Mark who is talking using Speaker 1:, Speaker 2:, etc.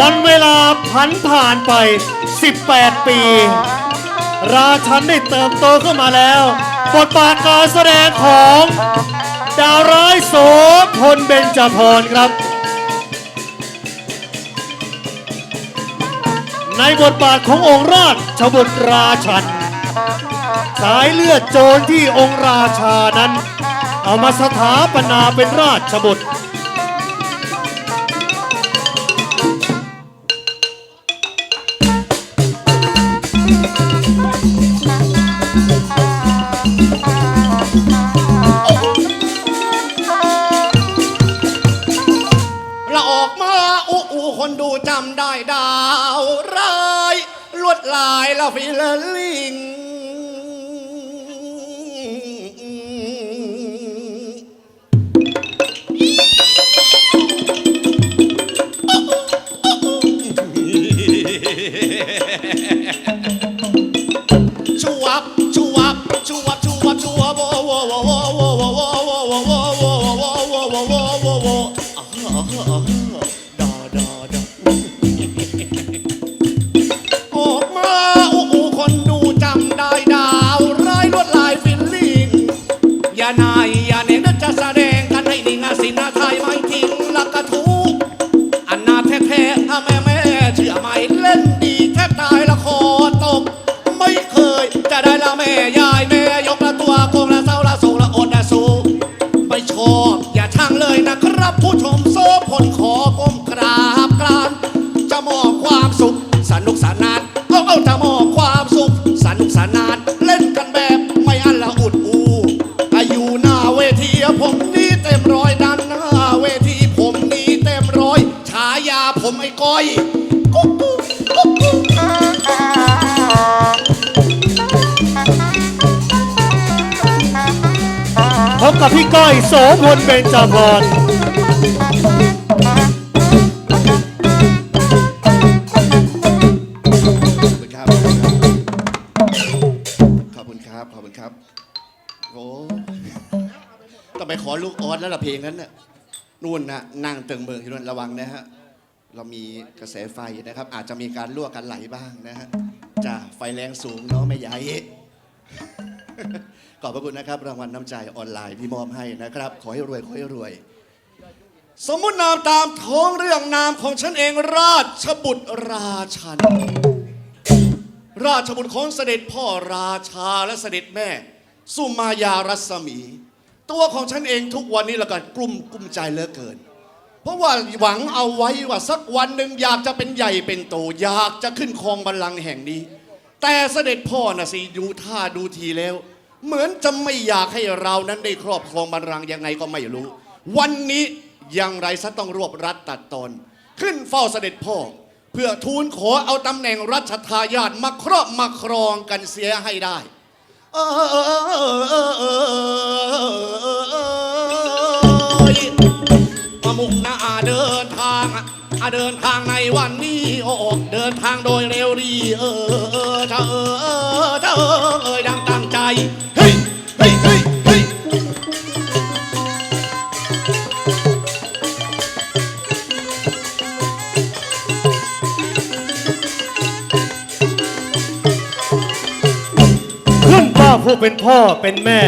Speaker 1: วันเวลาผันผ่านไป 18 ปี ราชันได้เติบโตขึ้นมาแล้ว บทบาทการแสดงของ ดาวร้ายโสพลเบญจพรครับ ในบทบาทขององค์ราชชบุตรราชัน สายเลือดโจรที่องค์ราชานั้น เอามาสถาปนาเป็นราชบุตร
Speaker 2: เราออกมาอู้อูคนดูจำได้ดาวร้าย ลวดลายลาฟิลลิง Yeah. ชูวัออกมาโอ้คนดูจำได้ดาวร้าลวดลายฟิลลิงอย่านายอย่าเน้นจะแสดงกันให้ดีนะสินะไทยไม่ทิ้งละกระทูอันนาแท้ๆถ้แม่แม่เชื่อไหมเล่นดีแทบตายละคอตก ไม่เคยจะได้ละแม่ยา สนานเล่นกันแบบไม่อันละอุดอูอายุหน้าเวทีผมนี้เต็มร้อยดันหน้าเวทีผมนี้เต็มร้อยฉายาผมไอ้ก้อยกุ๊กกุ๊กกุ๊กกุ๊ก
Speaker 1: พบกับพี่ก้อยโสพลเบญจพร
Speaker 2: ขอบคุณครับขอบคุณครับ โอ้ต้องไปขอลูกออสแล้วล่ะเพลงนั้นน่ะนู่นนะนั่งเตึงเมืองอยู่นู่นระวังนะฮะ เรามีกระแสไฟนะครับ อาจจะมีการลวกกันไหลบ้างนะฮะจ้าไฟแรงสูงเนาะไม่ใหญ่ขอบพระคุณนะครับ รางวัลน้ำใจออนไลน์ที่มอบให้นะครับ ขอให้รวย ขอให้รวย สมมุตินามตามท้องเรื่องนามของฉันเองราชบุตรราชัน ราชบุตรของเสด็จพ่อราชาและเสด็จแม่ สุมายารัศมี ตัวของฉันเองทุกวันนี้ละกันกลุ่มกลุ้มใจเหลือเกิน เพราะว่าหวังเอาไว้ว่าสักวันหนึ่งอยากจะเป็นใหญ่เป็นโตอยากจะขึ้นครองบัลลังก์แห่งนี้ แต่เสด็จพ่อนะสิดูท่าดูทีแล้ว เหมือนจะไม่อยากให้เรานั้นได้ครอบครองบัลลังก์ยังไงก็ไม่รู้ วันนี้อยังไรซะต้องรวบรัดตัดตอน ขึ้นเฝ้าเสด็จพ่อ เพื่อทูลขอเอาตำแหน่งรัชทายาทมาครอบมาครองกันเสียให้ได้เออเออเออมามุกนาเดินทางอะเดินทางในวันนี้ออกเดินทางโดยเร็วดีเออเออเออเออ
Speaker 1: ผู้เป็นพ่อเป็นแม่